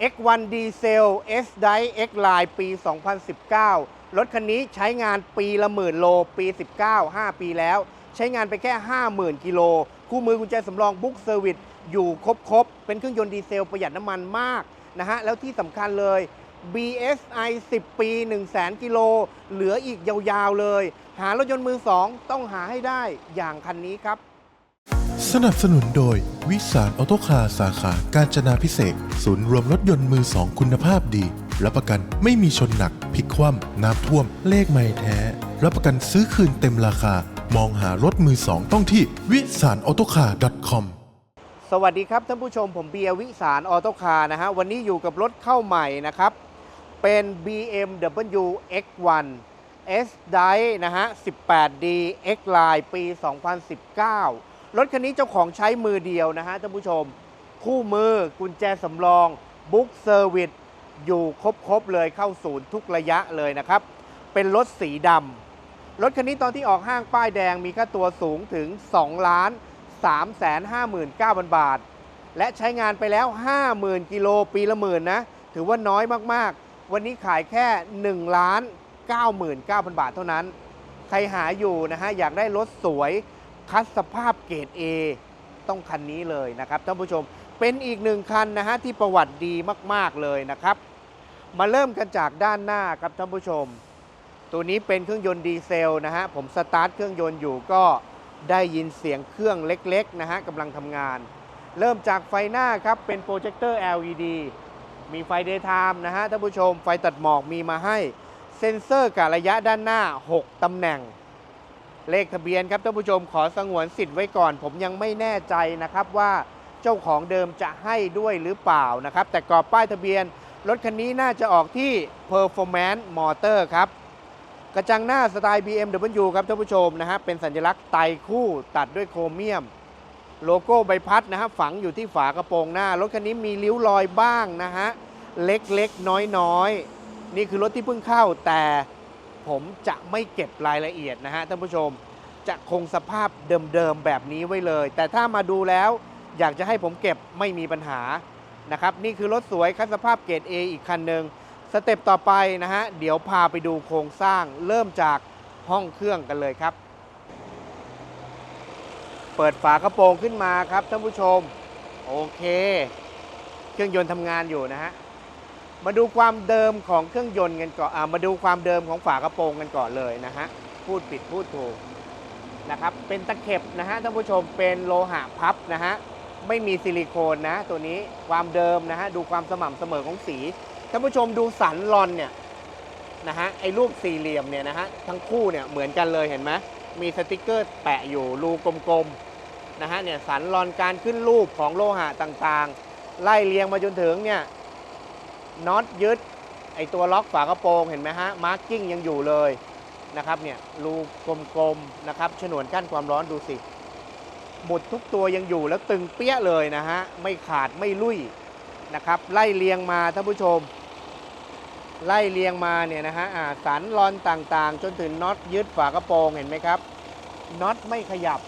X1 Diesel S Drive X Line ปี 2019 รถคันนี้ใช้งานปีละหมื่นโล ปี 19 5 ปีแล้ว ใช้งานไปแค่ 50,000 กิโล คู่มือกุญแจสำรองบุ๊กเซอร์วิสอยู่ครบๆ เป็นเครื่องยนต์ดีเซลประหยัดน้ำมันมากนะฮะ แล้วที่สำคัญเลย BSI 10 ปี 100,000 กิโล เหลืออีกยาวๆเลย หารถยนต์มือ2ต้องหาให้ได้อย่างคันนี้ครับ สนับสนุนโดย วิสารออโตคาร์สาขา การจนาพิเศษ ศูนย์รวมรถยนต์มือสองคุณภาพดี รับประกันไม่มีชนหนักพลิกคว่ำน้ำท่วม เลขไม่แท้ รับประกันซื้อคืนเต็มราคา มองหารถมือสองต้องที่วิสารออโตคาร์ .com สวัสดีครับท่านผู้ชมผมเบียร์วิสารออโตคาร์นะฮะวันนี้อยู่กับรถเข้าใหม่นะครับ เป็น BMW X1 S-Dive นะฮะ 18D X Line ปี 2019 รถคันนี้เจ้าของใช้มือเดียวนะฮะท่านผู้ชม คู่มือกุญแจสำรองบุ๊กเซอร์วิสอยู่ครบๆเลยเข้าศูนย์ทุกระยะเลยนะครับ เป็นรถสีดำรถคันนี้ตอนที่ออกห้างป้ายแดงมีค่าตัวสูงถึง 2 ล้าน359,000 บาท และใช้งานไปแล้ว 50,000 กิโลปีละหมื่นนะ ถือว่าน้อยมากๆ วันนี้ขายแค่1ล้าน99,000 บาทเท่านั้น ใครหาอยู่นะฮะ อยากได้รถสวย คัดสภาพเกรด A ต้องคันนี้เลยนะครับท่านผู้ชมเป็นอีกหนึ่งคันนะฮะที่ประวัติดีมาก ๆ เลยนะครับ มาเริ่มกันจากด้านหน้าครับท่านผู้ชม ตัวนี้เป็นเครื่องยนต์ดีเซลนะฮะผมสตาร์ทเครื่องยนต์อยู่ก็ได้ยินเสียงเครื่องเล็กๆนะฮะกำลังทำงาน เริ่มจากไฟหน้าครับเป็นโปรเจคเตอร์ LED มีไฟ Daytime นะฮะท่านผู้ชมไฟตัดหมอกมีมาให้เซ็นเซอร์กะระยะด้านหน้า 6ตำแหน่ง เลขทะเบียนครับท่านผู้ชมขอสงวนสิทธิ์ไว้ก่อน ผมยังไม่แน่ใจนะครับว่าเจ้าของเดิมจะให้ด้วยหรือเปล่านะครับ แต่กรอบป้ายทะเบียน รถคันนี้น่าจะออกที่ Performance Motor ครับ กระจังหน้าสไตล์ BMW ครับท่านผู้ชมนะฮะเป็นสัญลักษณ์ไตคู่ตัดด้วยโครเมียม โลโก้ใบพัดนะฮะฝังอยู่ที่ฝากระโปรงหน้ารถคันนี้มีริ้วรอยบ้างนะฮะเล็กๆน้อยๆนี่คือรถที่เพิ่งเข้าแต่ ผมจะไม่เก็บรายละเอียดนะฮะท่านผู้ชม จะคงสภาพเดิมๆแบบนี้ไว้เลย แต่ถ้ามาดูแล้วอยากจะให้ผมเก็บไม่มีปัญหานะครับนี่คือรถสวยคัดสภาพเกรด A อีกคันหนึ่งสเต็ปต่อไปนะฮะเดี๋ยวพาไปดูโครงสร้างเริ่มจากห้องเครื่องกันเลยครับ เปิดฝากระโปรงขึ้นมาครับท่านผู้ชม โอเค เครื่องยนต์ทำงานอยู่นะฮะ มาดูความเดิมของเครื่องยนต์กันก่อนอมาดูความเดิมของฝากระโปรงกันก่อนเลยนะฮะ พูดผิดพูดถูกนะครับ เป็นตะเข็บนะฮะท่านผู้ชม เป็นโลหะพับนะฮะ ไม่มีซิลิโคนนะ ตัวนี้ความเดิมนะฮะ ดูความสม่ำเสมอของสี ท่านผู้ชมดูสันลอนเนี่ยนะฮะ ไอ้รูปสี่เหลี่ยมเนี่ยนะฮะ ทั้งคู่เนี่ยเหมือนกันเลยเห็นไหมมีสติกเกอร์แปะอยู่รูกลมๆนะฮะ เนี่ยสันลอนการขึ้นรูปของโลหะต่างๆ ไล่เรียงมาจนถึงเนี่ย น็อตยึดไอตัวล็อกฝากระโปรงเห็นไหมฮะมาร์กิ้งยังอยู่เลยนะครับเนี่ยรูกลมๆนะครับฉนวนกั้นความร้อนดูสิหมุดทุกตัวยังอยู่แล้วตึงเปี้ยเลยนะฮะไม่ขาดไม่ลุยนะครับไล่เรียงมาท่านผู้ชม ไล่เรียงมาเนี่ยนะฮะอ่าสันรอนต่างๆ จนถึงน็อตยึดฝากระโปรงเห็นไหมครับน็อตไม่ขยับ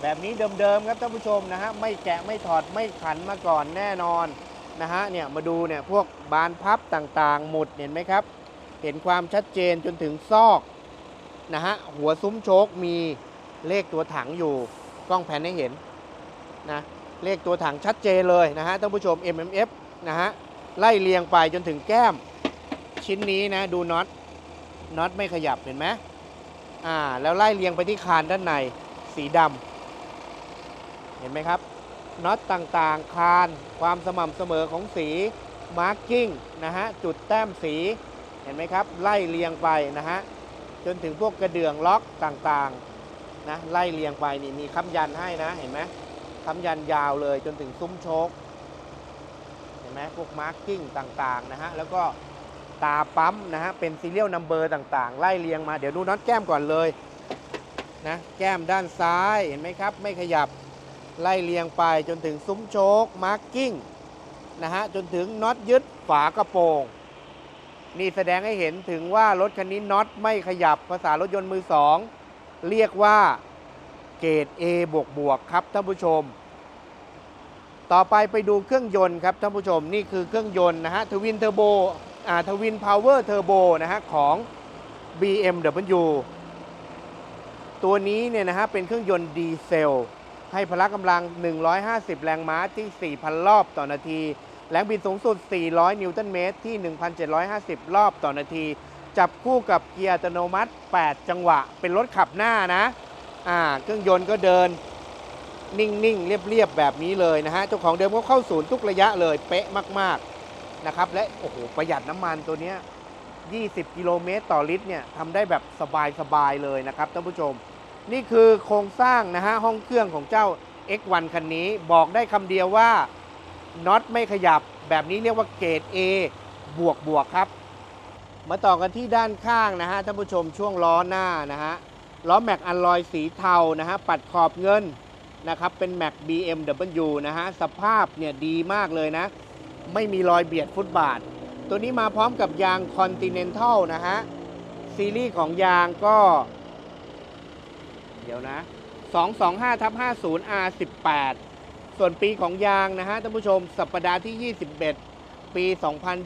แบบนี้เดิมๆครับท่านผู้ชมนะฮะไม่แกะไม่ถอดไม่ขันมาก่อนแน่นอน นะฮะเนี่ยมาดูเนี่ยพวกบานพับต่างๆ หมุดเห็นไหมครับ เห็นความชัดเจนจนถึงซอกนะฮะหัวซุ้มโชคมีเลขตัวถังอยู่กล้องแผนให้เห็นนะเลขตัวถังชัดเจนเลยนะฮะท่านผู้ชม MMF นะฮะไล่เรียงไปจนถึงแก้ม ชิ้นนี้นะดูน็อตน็อตไม่ขยับเห็นไหมอ่าแล้วไล่เรียงไปที่คานด้านในสีดำเห็นไหมครับ น็อตต่างๆ คานความสม่ำเสมอของสีมาร์กิ้งนะฮะจุดแต้มสีเห็นไหมครับ ไล่เรียงไปนะฮะจนถึงพวกกระเดื่องล็อกต่างๆนะไล่เรียงไปนี่มีค้ำยันให้นะเห็นไหมค้ำยันยาวเลยจนถึงซุ้มโชคเห็นไหมพวกมาร์กิ้งต่างๆนะฮะแล้วก็ตาปั๊มนะฮะเป็นซีเรียลนัมเบอร์ต่างๆ ไล่เรียงมาเดี๋ยวดูน็อตแก้มก่อนเลยนะแก้มด้านซ้ายเห็นไหมครับ ไม่ขยับ ไล่เรียงไปจนถึงซุ้มโชคมาร์กิ้งนะฮะจนถึงน็อตยึดฝากระโปรงนี่แสดงให้เห็นถึงว่ารถคันนี้น็อตไม่ขยับภาษารถยนต์มือสองเรียกว่าเกรด A บวกบวกครับท่านผู้ชม ต่อไปไปดูเครื่องยนต์ครับท่านผู้ชมนี่คือเครื่องยนต์นะฮะทวินเทอร์โบอ่าทวินพาวเวอร์เทอร์โบนะฮะของ BMW ตัวนี้เนี่ยนะฮะเป็นเครื่องยนต์ดีเซล ให้พละกำลัง 150 แรงม้าที่ 4,000 รอบต่อนาที แรงบิดสูงสุด 400 นิวตันเมตรที่ 1,750 รอบต่อนาที จับคู่กับเกียร์อัตโนมัติ 8 จังหวะ เป็นรถขับหน้านะอ่าเครื่องยนต์ก็เดินนิ่ง ๆ เรียบ ๆ แบบนี้เลยนะฮะ เจ้าของเดิมเขาเข้าศูนย์ทุกระยะเลย เป๊ะมาก ๆ นะครับ และ โอ้โห ประหยัดน้ำมันตัวเนี้ย20 กิโลเมตรต่อลิตรเนี่ยทำได้แบบสบาย ๆ เลยนะครับท่านผู้ชม นี่คือโครงสร้างนะฮะห้องเครื่องของเจ้า X1 คันนี้บอกได้คำเดียวว่าน็อตไม่ขยับแบบนี้เรียกว่าเกรด A บวกบวกครับ มาต่อกันที่ด้านข้างนะฮะท่านผู้ชมช่วงล้อหน้านะฮะล้อแม็กอัลลอยสีเทานะฮะปัดขอบเงินนะครับเป็นแม็ก BMW นะฮะสภาพเนี่ยดีมากเลยนะ ไม่มีรอยเบียดฟุตบาท ตัวนี้มาพร้อมกับยาง Continental นะฮะซีรีส์ของยางก็ เดี๋ยวนะ 225ทับ50 R18 ส่วนปีของยางนะฮะท่านผู้ชม สัปดาห์ที่ 21 ปี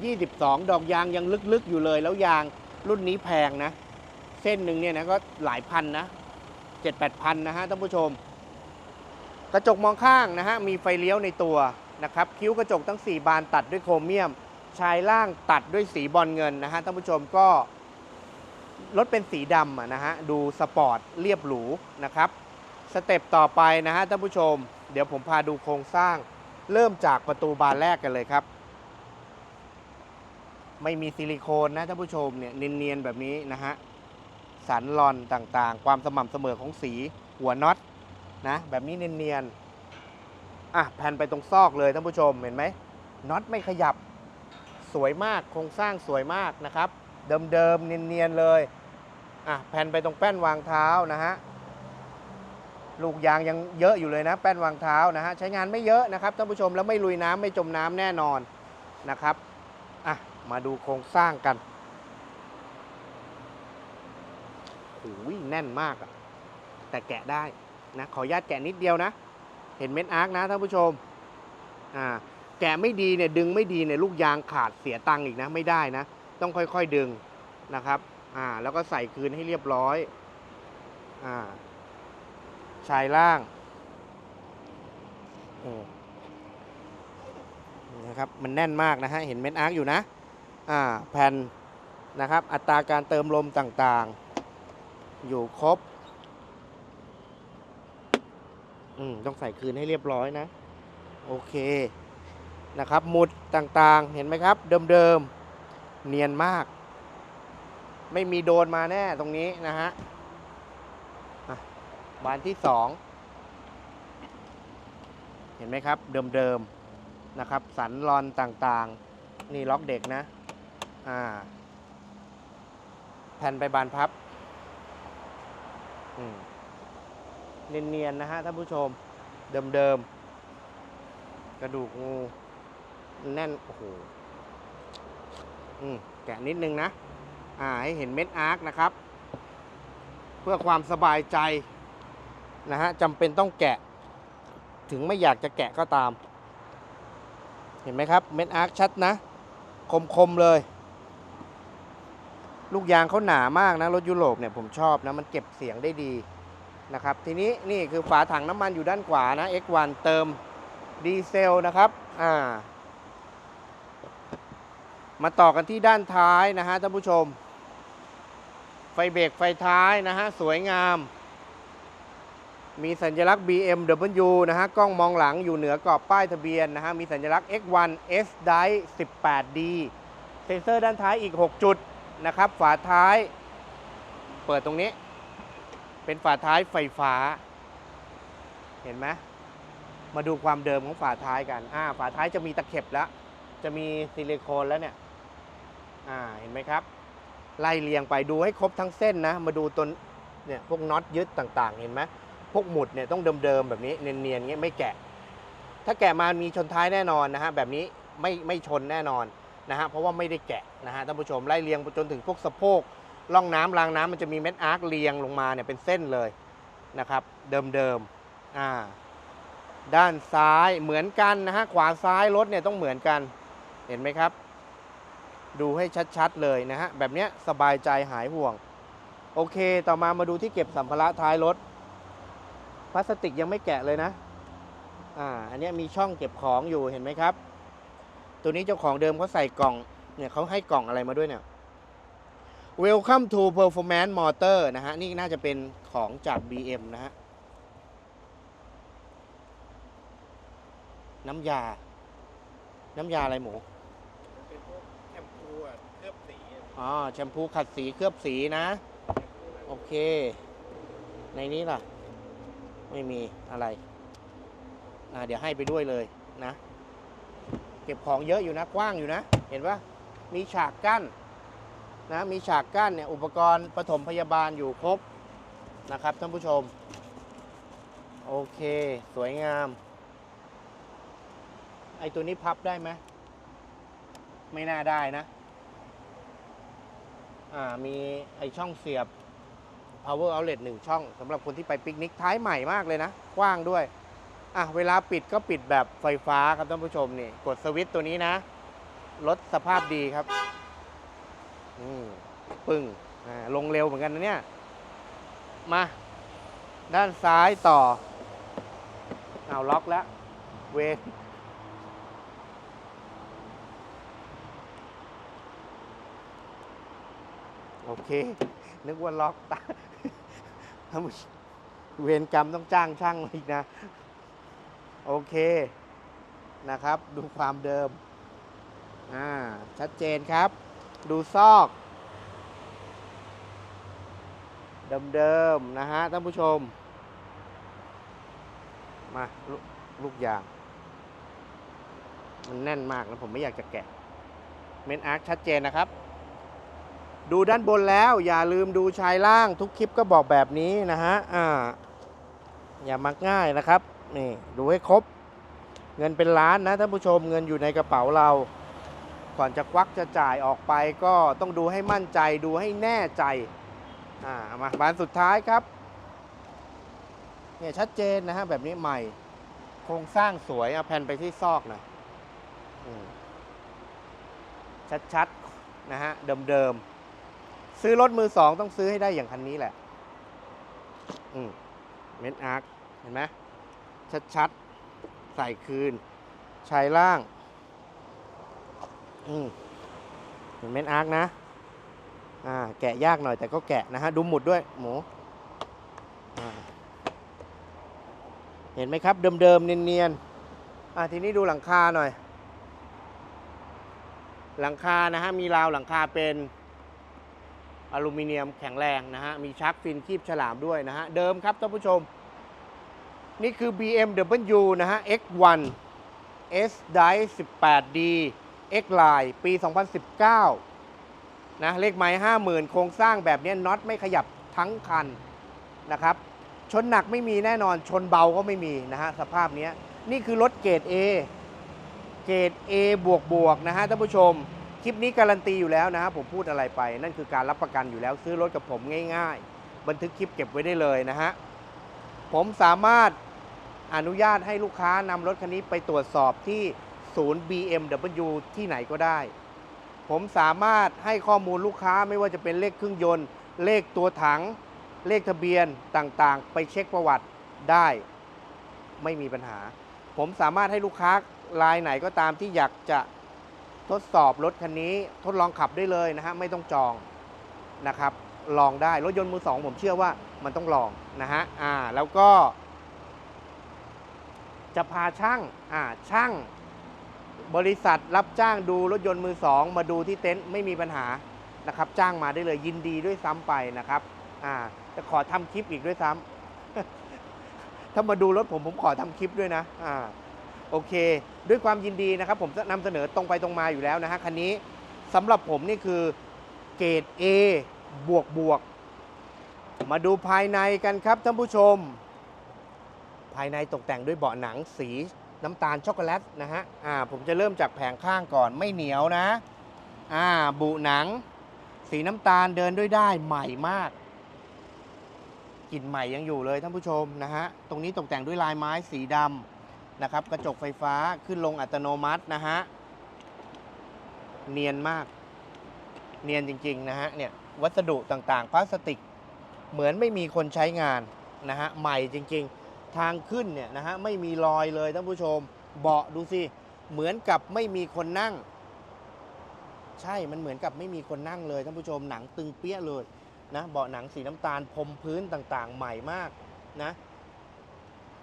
2022 ดอกยางยังลึกๆอยู่เลย แล้วยางรุ่นนี้แพงนะ เส้นหนึ่งเนี่ยนะก็หลายพันนะ 7-8พันนะฮะท่านผู้ชม กระจกมองข้างนะฮะมีไฟเลี้ยวในตัวนะครับคิ้วกระจกทั้ง 4 บานตัดด้วยโครเมียม ชายล่างตัดด้วยสีบอลเงินนะฮะท่านผู้ชมก็ รถเป็นสีดำนะฮะ ดูสปอร์ตเรียบหรูนะครับ สเต็ปต่อไปนะฮะท่านผู้ชม เดี๋ยวผมพาดูโครงสร้าง เริ่มจากประตูบานแรกกันเลยครับ ไม่มีซิลิโคนนะท่านผู้ชมเนี่ยเนียนๆแบบนี้นะฮะ สันลอนต่างๆ ความสม่ำเสมอของสีหัวน็อตนะแบบนี้เนียนๆอะแผ่นไปตรงซอกเลยท่านผู้ชมเห็นไหมน็อตไม่ขยับสวยมากโครงสร้างสวยมากนะครับ เดิมๆเนียนๆเลยอะแผ่นไปตรงแป้นวางเท้านะฮะลูกยางยังเยอะอยู่เลยนะ แป้นวางเท้านะฮะใช้งานไม่เยอะนะครับท่านผู้ชมแล้วไม่ลุยน้ำไม่จมน้ำแน่นอนนะครับอะมาดูโครงสร้างกันโอ้ยแน่นมากอะแต่แกะได้นะขออนุญาตแกะนิดเดียวนะ เห็นเม็ดอาร์คนะท่านผู้ชมอ่าแกะไม่ดีเนี่ยดึงไม่ดีเนี่ยลูกยางขาดเสียตังค์อีกนะไม่ได้นะ ต้องค่อยๆดึงนะครับ อ่า แล้วก็ใส่คืนให้เรียบร้อย อ่า ชายล่างนะครับ มันแน่นมากนะฮะ เห็นเม็ดอาร์คอยู่นะ อ่า แผ่นนะครับ อัตราการเติมลมต่างๆ อยู่ครบ อืม ต้องใส่คืนให้เรียบร้อยนะ โอเค นะครับ หมุดต่างๆ เห็นไหมครับ เดิมๆ เนียนมาก ไม่มีโดนมาแน่ตรงนี้นะฮะบานที่สองเห็นไหมครับ เดิมๆนะครับ สันรอนต่างๆ นี่ล็อกเด็กนะอ่าแผ่นไปบานพับเนียนๆนะฮะท่านผู้ชม เดิมๆ กระดูกงู แน่น โอ้โหม แกะนิดนึงนะ อ่าให้เห็นเม็ดอาร์คนะครับ เพื่อความสบายใจนะฮะจำเป็นต้องแกะ ถึงไม่อยากจะแกะก็ตาม เห็นไหมครับ เม็ดอาร์คชัดนะ คมๆเลย ลูกยางเขาหนามากนะ รถยุโรปเนี่ยผมชอบนะ มันเก็บเสียงได้ดีนะครับ ทีนี้นี่คือฝาถังน้ำมันอยู่ด้านขวานะ X1 เติมดีเซลนะครับ อ่า มาต่อกันที่ด้านท้ายนะฮะท่านผู้ชม ไฟเบรกไฟท้ายนะฮะสวยงาม มีสัญลักษณ์ BMW นะฮะกล้องมองหลังอยู่เหนือกรอบป้ายทะเบียนนะฮะมีสัญลักษณ์ X1 S Drive 18D เซ็นเซอร์ด้านท้ายอีก 6 จุดนะครับ ฝาท้าย เปิดตรงนี้ เป็นฝาท้ายไฟฟ้า เห็นไหมมาดูความเดิมของฝาท้ายกัน อ่า ฝาท้ายจะมีตะเข็บแล้ว จะมีซิลิโคนแล้วเนี่ย อ่าเห็นไหมครับ ไล่เรียงไปดูให้ครบทั้งเส้นนะ มาดูตัวเนี่ยพวกน็อตยึดต่างๆ เห็นไหมพวกหมุดเนี่ยต้องเดิมๆ แบบนี้เนียนๆเงี้ยไม่แกะ ถ้าแกะมามีชนท้ายแน่นอนนะฮะแบบนี้ไม่ไม่ชนแน่นอนนะฮะเพราะว่าไม่ได้แกะนะฮะท่านผู้ชมไล่เรียงจนถึงพวกสะโพกร่องน้ำรางน้ำมันจะมีเม็ดอาร์คเรียงลงมาเนี่ยเป็นเส้นเลยนะครับเดิมๆอ่าด้านซ้ายเหมือนกันนะฮะขวาซ้ายรถเนี่ยต้องเหมือนกันเห็นไหมครับ ดูให้ชัดๆเลยนะฮะ แบบเนี้ยสบายใจหายห่วง โอเค ต่อมามาดูที่เก็บสัมภาระท้ายรถ พลาสติกยังไม่แกะเลยนะ อ่า อันเนี้ยมีช่องเก็บของอยู่เห็นไหมครับ ตัวนี้เจ้าของเดิมเขาใส่กล่อง เนี่ยเขาให้กล่องอะไรมาด้วยเนี่ย Welcome to Performance Motor นะฮะ นี่น่าจะเป็นของจาก BM นะฮะ น้ำยา น้ำยาอะไรหมู เป็นพวกแชมพูอะเคลื อ๋อแชมพูขัดสีเคลือบสีนะ โอเค ในนี้ล่ะ ไม่มีอะไร อ่าเดี๋ยวให้ไปด้วยเลยนะ เก็บของเยอะอยู่นะกว้างอยู่นะ เห็นปะมีฉากกั้นนะมีฉากกั้นเนี่ยอุปกรณ์ปฐมพยาบาลอยู่ครบนะครับท่านผู้ชม โอเค สวยงาม ไอตัวนี้พับได้ไหมไม่น่าได้นะ มีไอช่องเสียบ power outlet หนึ่งช่องสำหรับคนที่ไปปิกนิกท้ายใหม่มากเลยนะ กว้างด้วยอะเวลาปิดก็ปิดแบบไฟฟ้าครับท่านผู้ชมนี่ กดสวิตช์ตัวนี้นะรถสภาพดีครับอืมปึ้งลงเร็วเหมือนกันนะเนี่ย มา ด้านซ้ายต่อ เอาล็อกแล้ว เวน อเค นึกว่าล็อกตาท่านผู้ชมเวรกรรมต้องจ้างช่างมาอีกนะ โอเคนะครับ ดูความเดิม อ่า ชัดเจนครับ ดูซอก เดิมๆนะฮะท่านผู้ชม มาลลูกยาง มันแน่นมากนะผมไม่อยากจะแกะ เมนอาร์คชัดเจนนะครับ ดูด้านบนแล้วอย่าลืมดูชายล่างทุกคลิปก็บอกแบบนี้นะฮะอ่าอย่ามักง่ายนะครับนี่ดูให้ครบ เงินเป็นล้านนะท่านผู้ชมเงินอยู่ในกระเป๋าเรา ก่อนจะควักจะจ่ายออกไปก็ต้องดูให้มั่นใจดูให้แน่ใจอ่ามาบานสุดท้ายครับเนี่ยชัดเจนนะฮะแบบนี้ใหม่โครงสร้างสวยเอาแผ่นไปที่ซอกหน่อยชัดๆนะฮะเดิมๆ ซื้อรถมือสองต้องซื้อให้ได้อย่างคันนี้แหละ อืมเม็ดอาร์คเห็นไหมชัดๆ ใส่คืน ชายล่าง อืมเห็นเม็ดอาร์คนะ อ่า แกะยากหน่อยแต่ก็แกะนะฮะ ดูหมุดด้วย หมูเห็นไหมครับ เดิมๆ เนียนๆ อ่าทีนี้ดูหลังคาหน่อย หลังคานะฮะ มีราวหลังคาเป็น อลูมิเนียมแข็งแรงนะฮะ มีชักฟินคีบฉลามด้วยนะฮะ เดิมครับท่านผู้ชม นี่คือ BMW นะฮะ X1 S Drive 18D X Line ปี 2019 นะ เลขไม้50,000 โครงสร้างแบบนี้น็อตไม่ขยับทั้งคันนะครับ ชนหนักไม่มีแน่นอน ชนเบาก็ไม่มีนะฮะ สภาพเนี้ยนี่คือรถเกรด A เกรด A บวกบวกนะฮะท่านผู้ชม คลิปนี้การันตีอยู่แล้วนะฮะผมพูดอะไรไป นั่นคือการรับประกันอยู่แล้วซื้อรถกับผมง่ายๆ บันทึกคลิปเก็บไว้ได้เลยนะฮะผมสามารถอนุญาตให้ลูกค้านำรถคันนี้ไปตรวจสอบที่ศูนย์ BMW ที่ไหนก็ได้ ผมสามารถให้ข้อมูลลูกค้าไม่ว่าจะเป็นเลขเครื่องยนต์ เลขตัวถัง เลขทะเบียนต่างๆ ไปเช็คประวัติได้ ไม่มีปัญหา ผมสามารถให้ลูกค้ารายไหนก็ตามที่อยากจะ ทดสอบรถคันนี้ทดลองขับได้เลยนะฮะไม่ต้องจองนะครับ ลองได้รถยนต์มือสองผมเชื่อว่ามันต้องลองนะฮะอ่าแล้วก็ จะพาช่างอ่าช่างบริษัทรับจ้างดูรถยนต์มือสองมาดูที่เต็นท์ไม่มีปัญหานะครับ จ้างมาได้เลยยินดีด้วยซ้ำไปนะครับอ่าจะขอทำคลิปอีกด้วยซ้ำถ้ามาดูรถผมผมขอทำคลิปด้วยนะอ่า โอเค ด้วยความยินดีนะครับ ผมจะนำเสนอตรงไปตรงมาอยู่แล้วนะฮะคันนี้สำหรับผมนี่คือเกรด A บวกบวกมาดูภายในกันครับท่านผู้ชม ภายในตกแต่งด้วยเบาะหนังสีน้ำตาลช็อกโกแลตนะฮะอ่าผมจะเริ่มจากแผงข้างก่อนไม่เหนียวนะอ่าบุหนัง สีน้ำตาลเดินด้วยได้ใหม่มากกลิ่นใหม่ยังอยู่เลยท่านผู้ชมนะฮะตรงนี้ตกแต่งด้วยลายไม้สีดำ นะครับกระจกไฟฟ้าขึ้นลงอัตโนมัตินะฮะเนียนมาก เนียนจริง ๆ นะฮะเนี่ยวัสดุต่างๆ พลาสติกเหมือนไม่มีคนใช้งานนะฮะใหม่จริง ๆ ทางขึ้นเนี่ยนะฮะไม่มีรอยเลยท่านผู้ชม เบาะดูสิเหมือนกับไม่มีคนนั่ง ใช่มันเหมือนกับไม่มีคนนั่งเลยท่านผู้ชมหนังตึงเปี้ยเลยนะเบาะหนังสีน้ำตาลพรมพื้นต่างๆ ใหม่มากนะ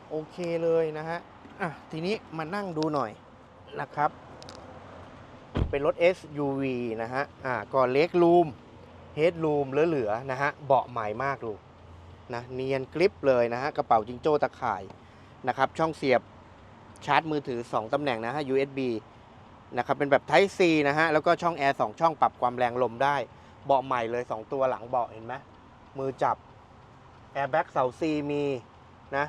โอเคเลยนะฮะอะทีนี้มานั่งดูหน่อยนะครับ เป็นรถ SUV นะฮะอ่าก่อนเล็กรูมเฮดรูมเหลือๆนะฮะเบาะใหม่มากดูนะเนียนกริปเลยนะฮะกระเป๋าจิงโจ้ตะข่ายนะครับช่องเสียบชาร์จมือถือ 2 ตำแหน่งนะฮะ USB นะครับเป็นแบบ Type C นะฮะแล้วก็ช่องแอร์2ช่องปรับความแรงลมได้ เบาะใหม่เลย 2 ตัวหลังเบาะเห็นไหมมือจับแอร์แบ็กเสา C มีนะ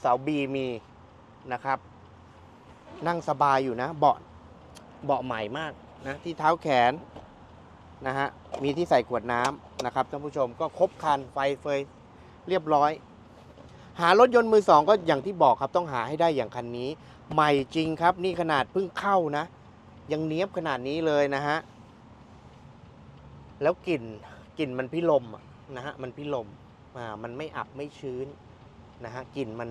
เสา B มีนะครับ นั่งสบายอยู่นะ เบาะเบาะใหม่มากนะที่เท้าแขนนะฮะมีที่ใส่ขวดน้ำนะครับท่านผู้ชมก็ครบคันไฟเฟยเรียบร้อย หารถยนต์มือสองก็อย่างที่บอกครับต้องหาให้ได้อย่างคันนี้ ใหม่จริงครับ นี่ขนาดเพิ่งเข้านะ ยังเนี้ยบขนาดนี้เลยนะฮะแล้วกลิ่นกลิ่นมันพิลมนะฮะมันพิลมอ่ามันไม่อับไม่ชื้น นะฮะกลิ่นมัน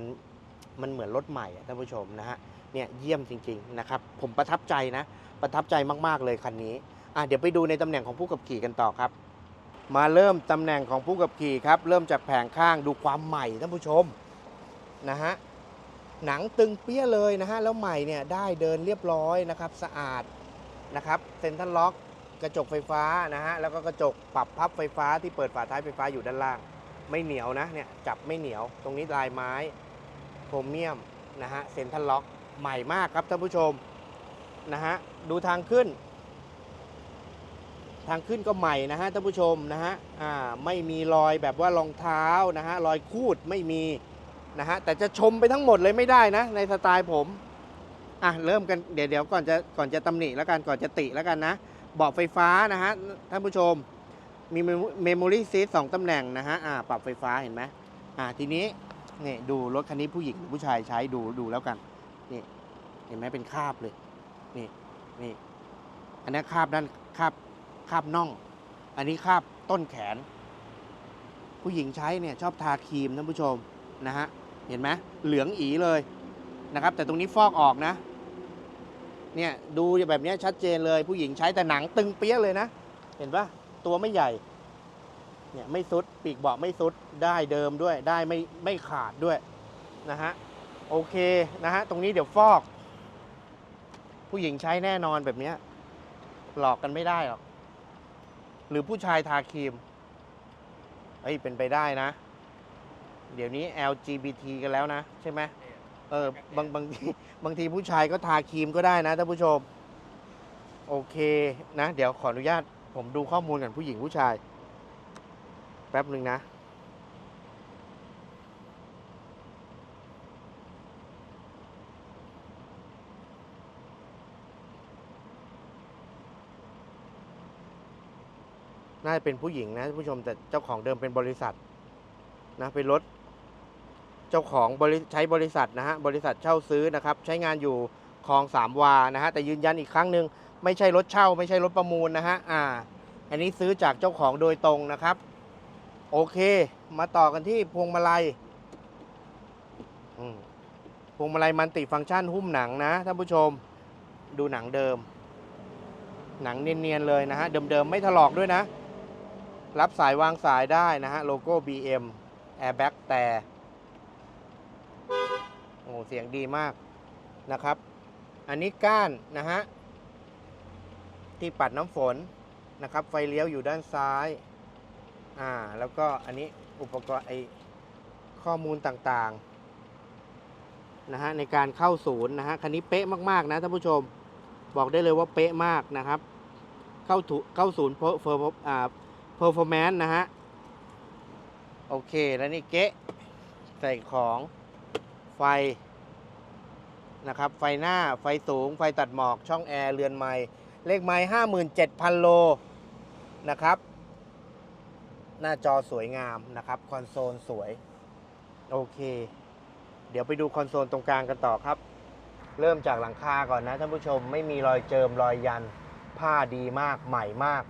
มันเหมือนรถใหม่อะท่านผู้ชมนะฮะเนี่ยเยี่ยมจริงๆนะครับผมประทับใจนะประทับใจมากๆเลยคันนี้อะเดี๋ยวไปดูในตำแหน่งของผู้ขับขี่กันต่อครับ มาเริ่มตำแหน่งของผู้ขับขี่ครับ เริ่มจากแผงข้างดูความใหม่ท่านผู้ชมนะฮะหนังตึงเปี้ยเลยนะฮะแล้วใหม่เนี่ยได้เดินเรียบร้อยนะครับสะอาดนะครับเซ็นทรัลล็อกกระจกไฟฟ้านะฮะแล้วก็กระจกปรับพับไฟฟ้าที่เปิดฝาท้ายไฟฟ้าอยู่ด้านล่าง ไม่เหนียวนะเนี่ยจับไม่เหนียว ตรงนี้ลายไม้โครเมียมนะฮะเซ็นทรัลล็อกใหม่มากครับท่านผู้ชมนะฮะดูทางขึ้น ทางขึ้นก็ใหม่นะฮะท่านผู้ชมนะฮะอ่าไม่มีรอยแบบว่ารองเท้านะฮะรอยคูดไม่มีนะฮะแต่จะชมไปทั้งหมดเลยไม่ได้นะ ในสไตล์ผมอะเริ่มกันเดี๋ยวเดี๋ยวก่อนจะก่อนจะตำหนิแล้วกันก่อนจะติแล้วกันนะเบาะไฟฟ้านะฮะท่านผู้ชม มีเมมโมรี่ซีทสองตำแหน่งนะฮะอ่าปรับไฟฟ้าเห็นไหมอ่าทีนี้นี่ดูรถคันนี้ผู้หญิงหรือผู้ชายใช้ดูดูแล้วกันนี่เห็นไหมเป็นคราบเลยนี่นี่อันนี้คราบด้านคราบคราบน่อง อันนี้คราบต้นแขน ผู้หญิงใช้เนี่ยชอบทาครีมท่านผู้ชมนะฮะเห็นไหมเหลืองอีเลยนะครับ แต่ตรงนี้ฟอกออกนะเนี่ยดูแบบนี้ชัดเจนเลย ผู้หญิงใช้แต่หนังตึงเปี้ยเลยนะ เห็นปะ ตัวไม่ใหญ่ เนี่ยไม่สุด ปีกเบาะไม่สุด ได้เดิมด้วย ได้ไม่ไม่ขาดด้วยนะฮะ โอเคนะฮะ ตรงนี้เดี๋ยวฟอก ผู้หญิงใช้แน่นอนแบบเนี้ยหลอกกันไม่ได้หรอก หรือผู้ชายทาครีม เอ้ย เป็นไปได้นะ เดี๋ยวนี้ LGBT กันแล้วนะ ใช่ไหมเออบางบางทีบางทีผู้ชายก็ทาครีมก็ได้นะท่านผู้ชม โอเคนะ เดี๋ยวขออนุญาต ผมดูข้อมูลกันผู้หญิงผู้ชาย แป๊บหนึ่งนะ น่าจะเป็นผู้หญิงนะผู้ชมแต่เจ้าของเดิมเป็นบริษัทนะเป็นรถ เจ้าของบริใช้บริษัทนะฮะบริษัทเช่าซื้อนะครับ ใช้งานอยู่ คลองสามวานะฮะแต่ยืนยันอีกครั้งหนึ่งไม่ใช่รถเช่า ไม่ใช่รถประมูลนะฮะอ่า อันนี้ซื้อจากเจ้าของโดยตรงนะครับ โอเค มาต่อกันที่พวงมาลัยพวงมาลัยมันติฟังก์ชันหุ้มหนังนะท่านผู้ชมดูหนังเดิม หนังเนียนๆเลยนะฮะ เดิมๆ ไม่ถลอกด้วยนะ รับสายวางสายได้นะฮะ โลโก้ BM Airbag แต่ โอ้เสียงดีมากนะครับ อันนี้ก้านนะฮะที่ปัดน้ำฝนนะครับ ไฟเลี้ยวอยู่ด้านซ้าย อ่า แล้วก็อันนี้อุปกรณ์ไอข้อมูลต่างๆนะฮะในการเข้าศูนย์นะฮะคันนี้เป๊ะมากๆนะท่านผู้ชมบอกได้เลยว่าเป๊ะมากนะครับ เข้าถูเข้าศูนย์เพอร์เฟอร์อ่าเพอร์ฟอร์แมนซ์นะฮะโอเคแล้วนี่เก๊ะใส่ของไฟ นะครับ ไฟหน้า ไฟสูง ไฟตัดหมอก ช่องแอร์ เรือนไม้เลขไม้ห้าหมื่นเจ็ดพันโลนะครับ หน้าจอสวยงามนะครับ คอนโซลสวย โอเค เดี๋ยวไปดูคอนโซลตรงกลางกันต่อครับ เริ่มจากหลังคาก่อนนะท่านผู้ชม ไม่มีรอยเจิมรอยยัน ผ้าดีมาก ใหม่มาก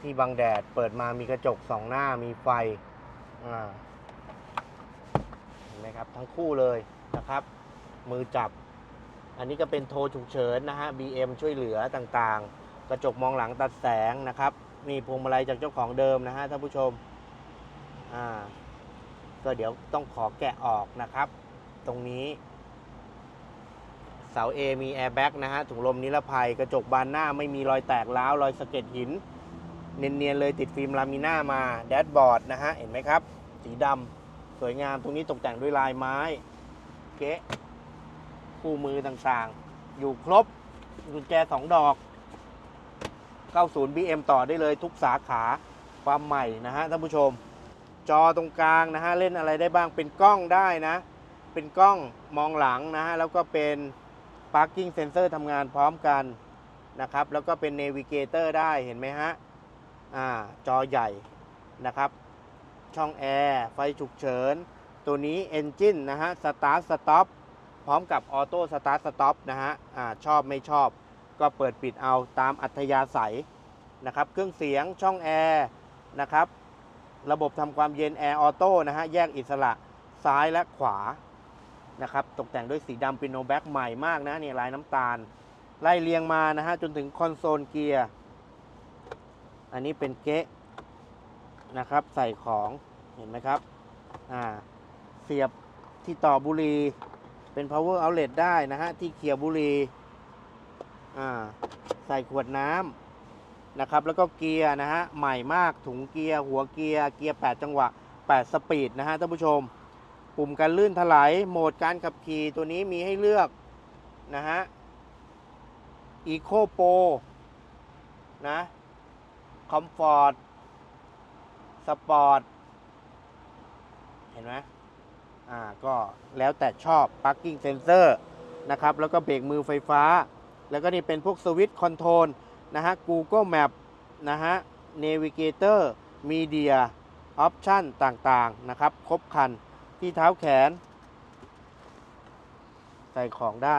ที่บังแดด เปิดมามีกระจกสองหน้า มีไฟ อ่า เห็นไหมครับ ทั้งคู่เลยนะครับ มือจับ อันนี้ก็เป็นโทรฉุกเฉินนะฮะ BM ช่วยเหลือต่างๆ กระจกมองหลังตัดแสงนะครับมีพวงมาลัยจากเจ้าของเดิมนะฮะท่านผู้ชมอ่าก็เดี๋ยวต้องขอแกะออกนะครับ ตรงนี้ เสา A มีแอร์แบ็กนะฮะถุงลมนิรภัยกระจกบานหน้าไม่มีรอยแตกร้าวรอยสะเก็ดหิน เนียนๆเลยติดฟิล์มลามิน่ามาแดชบอร์ดนะฮะเห็นไหมครับ สีดำสวยงามตรงนี้ตกแต่งด้วยลายไม้เก๊ คู่มือต่างๆ อยู่ครบกุญแจสองดอก 90 BM ต่อได้เลยทุกสาขาความใหม่นะฮะท่านผู้ชม จอตรงกลางนะฮะเล่นอะไรได้บ้างเป็นกล้องได้นะ เป็นกล้องมองหลังนะฮะแล้วก็เป็น parking sensor ทำงานพร้อมกันนะครับ แล้วก็เป็น navigator ได้เห็นไหมฮะอ่าจอใหญ่นะครับ ช่องแอร์ ไฟฉุกเฉิน ตัวนี้ engine นะฮะ start stop พร้อมกับ auto start stop นะฮะอ่าชอบไม่ชอบ ก็เปิดปิดเอาตามอัธยาศัยนะครับ เครื่องเสียงช่องแอร์นะครับ ระบบทำความเย็นแอร์ออโต้นะฮะ แยกอิสระซ้ายและขวานะครับ ตกแต่งด้วยสีดำปิโนแบ็กใหม่มากนะเนี่ยลายน้ำตาล ไล่เรียงมานะฮะ จนถึงคอนโซลเกียร์ อันนี้เป็นเก๊ะนะครับ ใส่ของ เห็นไหมครับ อ่า เสียบที่ต่อบุรี เป็น power outlet ได้นะฮะ ที่เขียวบุรีอ่าใส่ขวดน้ำนะครับ แล้วก็เกียร์นะฮะ ใหม่มากถุงเกียร์ หัวเกียร์ เกียร์ 8 จังหวะ 8 สปีดนะฮะท่านผู้ชม ปุ่มการลื่นถลายโหมดการขับขี่ตัวนี้มีให้เลือกนะฮะ Eco Pro นะ Comfort Sport เห็นไหม อ่าก็แล้วแต่ชอบ Parking Sensor นะครับแล้วก็เบรกมือไฟฟ้า แล้วก็นี่เป็นพวกสวิตช์คอนโทรลนะฮะ Google Map นะฮะ Navigator Media Option ต่างๆ นะครับ ครบครันที่เท้าแขน ใส่ของได้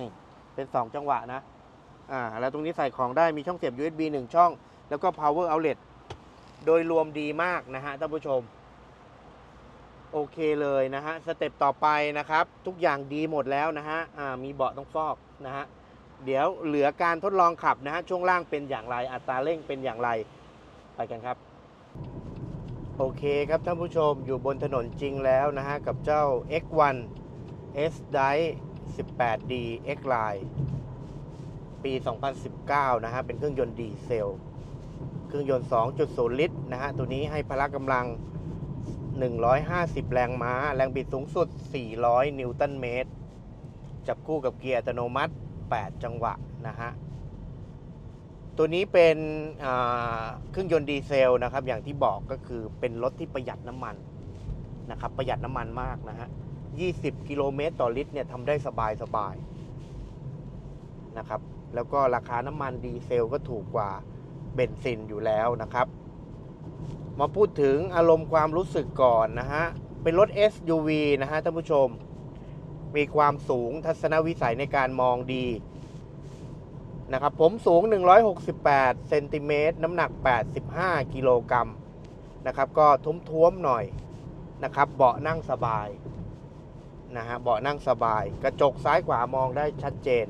นี่เป็น 2 จังหวะนะ อ่า แล้วตรงนี้ใส่ของได้มีช่องเสียบ USB 1 ช่อง แล้วก็ power outlet โดยรวมดีมากนะฮะท่านผู้ชม โอเคเลยนะฮะ สเต็ปต่อไปนะครับ ทุกอย่างดีหมดแล้วนะฮะมีเบาะต้องฟอกนะฮะ เดี๋ยวเหลือการทดลองขับนะฮะ ช่วงล่างเป็นอย่างไร อัตราเร่งเป็นอย่างไร ไปกันครับ โอเคครับท่านผู้ชมอยู่บนถนนจริงแล้วนะฮะ กับเจ้า X1 S Drive 18D X Line ปี 2019 นะฮะ เป็นเครื่องยนต์ดีเซล เครื่องยนต์ 2.0 ลิตรนะฮะ ตัวนี้ให้พละกำลัง 150 แรงม้า แรงบิดสูงสุด 400 นิวตันเมตร จับคู่กับเกียร์อัตโนมัติ 8 จังหวะนะฮะ ตัวนี้เป็นเครื่องยนต์ดีเซลนะครับ อย่างที่บอกก็คือเป็นรถที่ประหยัดน้ำมันนะครับ ประหยัดน้ำมันมากนะฮะ 20 กิโลเมตรต่อลิตรเนี่ยทำได้สบายสบายๆนะครับ แล้วก็ราคาน้ำมันดีเซลก็ถูกกว่าเบนซินอยู่แล้วนะครับ มาพูดถึงอารมณ์ความรู้สึกก่อนนะฮะ เป็นรถ SUV นะฮะท่านผู้ชม มีความสูงทัศนวิสัยในการมองดีนะครับผมสูง 168เซนติเมตรน้ำหนัก 85 กิโลกรัมนะครับ ก็ทุ้มๆหน่อยนะครับ เบาะนั่งสบายนะฮะเบาะนั่งสบาย กระจกซ้ายขวามองได้ชัดเจน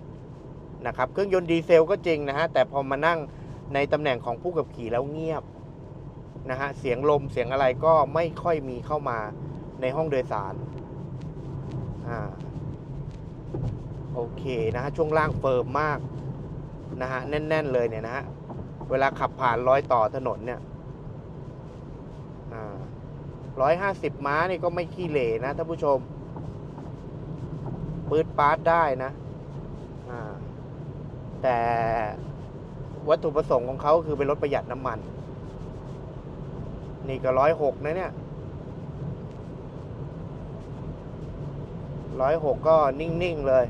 นะครับ เครื่องยนต์ดีเซลก็จริงนะฮะ แต่พอมานั่งในตำแหน่งของผู้ขับขี่แล้วเงียบ นะฮะเสียงลมเสียงอะไรก็ไม่ค่อยมีเข้ามาในห้องโดยสารอ่าโอเคนะฮะช่วงล่างเฟิร์มมากนะฮะแน่น ๆ เลยเนี่ยนะฮะเวลาขับผ่านร้อยต่อถนนเนี่ยอ่าร้อยห้าสิบม้านี่ก็ไม่ขี้เหร่นะท่านผู้ชม ปืดปาร์ตได้นะอ่าแต่วัตถุประสงค์ของเขาคือเป็นรถประหยัดน้ำมัน นี่ก็ร้อยหกนะเนี่ยร้อยหกก็นิ่ง ๆ เลย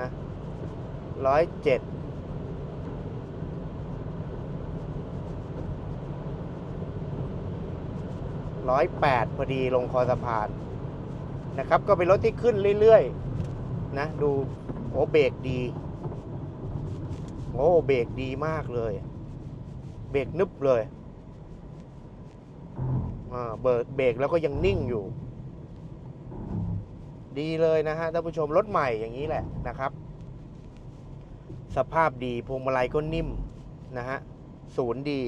นะร้อยเจ็ดร้อยแปดพอดีลงคอสะพานนะครับ ก็เป็นรถที่ขึ้นเรื่อย ๆ นะ ดูโอ้เบรกดีโอ้เบรกดีมากเลย เบรกนึบเลย เบิร์เบรกแล้วก็ยังนิ่งอยู่ ดีเลยนะฮะท่านผู้ชมรถใหม่อย่างนี้แหละนะครับ สภาพดีพวงมาลัยก็นิ่มนะฮะศูนย์ดี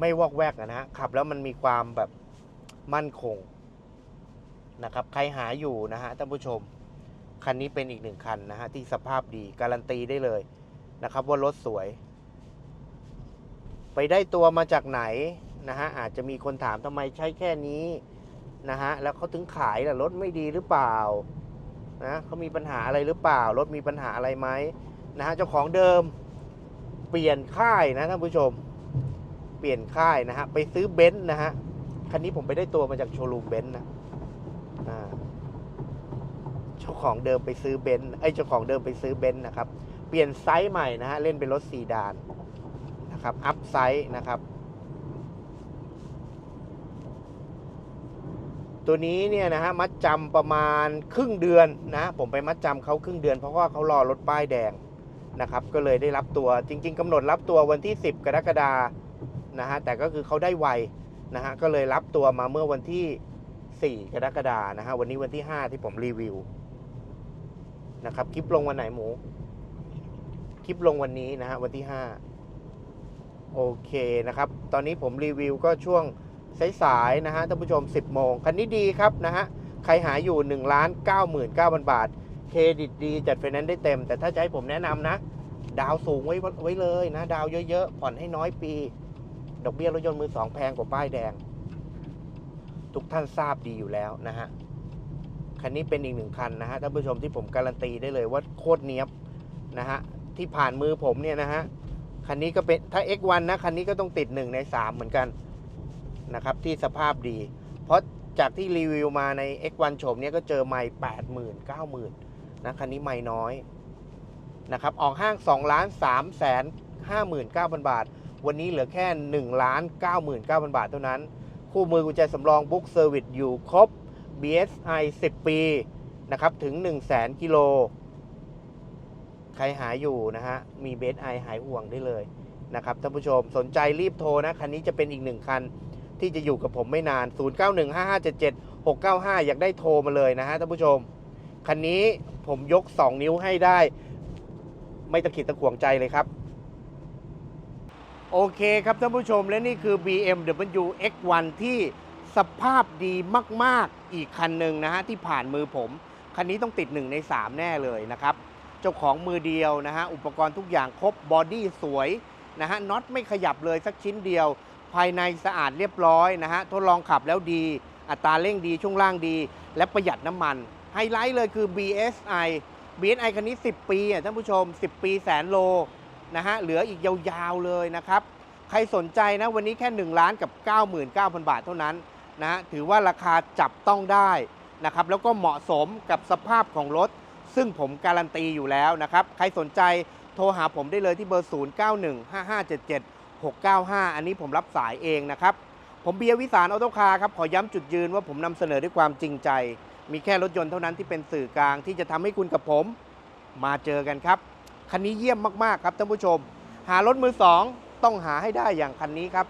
ไม่วอกแวกนะฮะขับแล้วมันมีความแบบมั่นคงนะครับใครหาอยู่นะฮะท่านผู้ชม คันนี้เป็นอีกหนึ่งคันนะฮะที่สภาพดีการันตีได้เลยนะครับว่ารถสวย ไปได้ตัวมาจากไหน นะฮะอาจจะมีคนถามทำไมใช้แค่นี้นะฮะแล้วเขาถึงขายล่ะรถไม่ดีหรือเปล่านะเขามีปัญหาอะไรหรือเปล่ารถมีปัญหาอะไรไหมนะฮะเจ้าของเดิมเปลี่ยนค่ายนะท่านผู้ชม เปลี่ยนค่ายนะฮะไปซื้อเบนซ์นะฮะคันนี้ผมไปได้ตัวมาจากโชว์รูมเบนซ์นะเจ้าของเดิมไปซื้อเบนซ์ไอ้เจ้าของเดิมไปซื้อเบนซ์นะครับ เปลี่ยนไซส์ใหม่นะฮะเล่นเป็นรถซีดานนะครับอัพไซส์นะครับ ตัวนี้เนี่ยนะฮะมัดจำประมาณครึ่งเดือนนะผมไปมัดจำเขาครึ่งเดือนเพราะว่าเขารอรถป้ายแดงนะครับ ก็เลยได้รับตัวจริง ๆกำหนดรับตัววันที่ 10 กรกฎานะฮะแต่ก็คือเขาได้ไวนะฮะก็เลยรับตัวมาเมื่อวันที่ 4 กรกฎานะฮะวันนี้วันที่ 5 ที่ผมรีวิวนะครับคลิปลงวันไหนหมู คลิปลงวันนี้นะฮะวันที่ 5 โอเคนะครับ ตอนนี้ผมรีวิวก็ช่วง สายๆนะฮะท่านผู้ชม 10 โมง คันนี้ดีครับนะฮะ ใครหาอยู่1ล้าน99,000 บาท เครดิตดีจัดไฟแนนซ์ได้เต็ม แต่ถ้าจะให้ผมแนะนำนะ ดาวสูงไว้ไว้เลยนะ ดาวเยอะๆ ผ่อนให้น้อยปี ดอกเบี้ยรถยนต์มือสองแพงกว่าป้ายแดง ทุกท่านทราบดีอยู่แล้วนะฮะ คันนี้เป็นอีกหนึ่งคันนะฮะท่านผู้ชมที่ผมการันตีได้เลยว่าโคตรเนี้ยบนะฮะที่ผ่านมือผมเนี่ยนะฮะคันนี้ก็เป็นถ้า X1 นะคันนี้ก็ต้องติด1ใน3เหมือนกัน นะครับที่สภาพดี เพราะจากที่รีวิวมาใน X1 โฉมเนี้ยก็เจอไม่แปดหมื่นเก้าหมื่นนะคันนี้ไม่น้อยนะครับออกห้าง2ล้าน3แสนห้าหมื่นเก้าพันบาท วันนี้เหลือแค่1ล้าน9หมื่นเก้าพันบาทเท่านั้น คู่มือกุญแจสำรองบุ๊กเซอร์วิสอยู่ครบ BSI 10 ปีนะครับถึง 1 0 0 0 0แสนกิโล ใครหาอยู่นะฮะ มี BSI หายห่วงได้เลยนะครับท่านผู้ชมสนใจรีบโทรนะ คันนี้จะเป็นอีกหนึ่งคัน ที่จะอยู่กับผมไม่นาน 0915577695 อยากได้โทรมาเลยนะฮะท่านผู้ชม คันนี้ผมยก 2 นิ้วให้ได้ ไม่ตะขิดตะขวงใจเลยครับ โอเคครับท่านผู้ชมและนี่คือ BMW X1 ที่สภาพดีมาก ๆ อีกคันหนึ่งนะฮะที่ผ่านมือผม คันนี้ต้องติด 1 ใน 3 แน่เลยนะครับ เจ้าของมือเดียวนะฮะอุปกรณ์ทุกอย่างครบบอดี้สวยนะฮะน็อตไม่ขยับเลยสักชิ้นเดียว ภายในสะอาดเรียบร้อยนะฮะทดลองขับแล้วดี อัตราเร่งดีช่วงล่างดี และประหยัดน้ำมันไฮไลท์เลยคือ BSI BSI คันนี้ 10 ปีอะท่านผู้ชม 10 ปีแสนโลนะฮะเหลืออีกยาวๆเลยนะครับ ใครสนใจนะวันนี้แค่ 1 ล้านกับ 99,000 บาทเท่านั้นนะถือว่าราคาจับต้องได้นะครับแล้วก็เหมาะสมกับสภาพของรถ ซึ่งผมการันตีอยู่แล้วนะครับ ใครสนใจโทรหาผมได้เลยที่เบอร์ 695 อันนี้ผมรับสายเองนะครับ ผมเบียร์วิสารออโตคาร์ครับ ขอย้ำจุดยืนว่าผมนำเสนอด้วยความจริงใจ มีแค่รถยนต์เท่านั้นที่เป็นสื่อกลางที่จะทำให้คุณกับผมมาเจอกันครับ คันนี้เยี่ยมมาก ๆ ครับท่านผู้ชม หารถมือสองต้องหาให้ได้อย่างคันนี้ครับ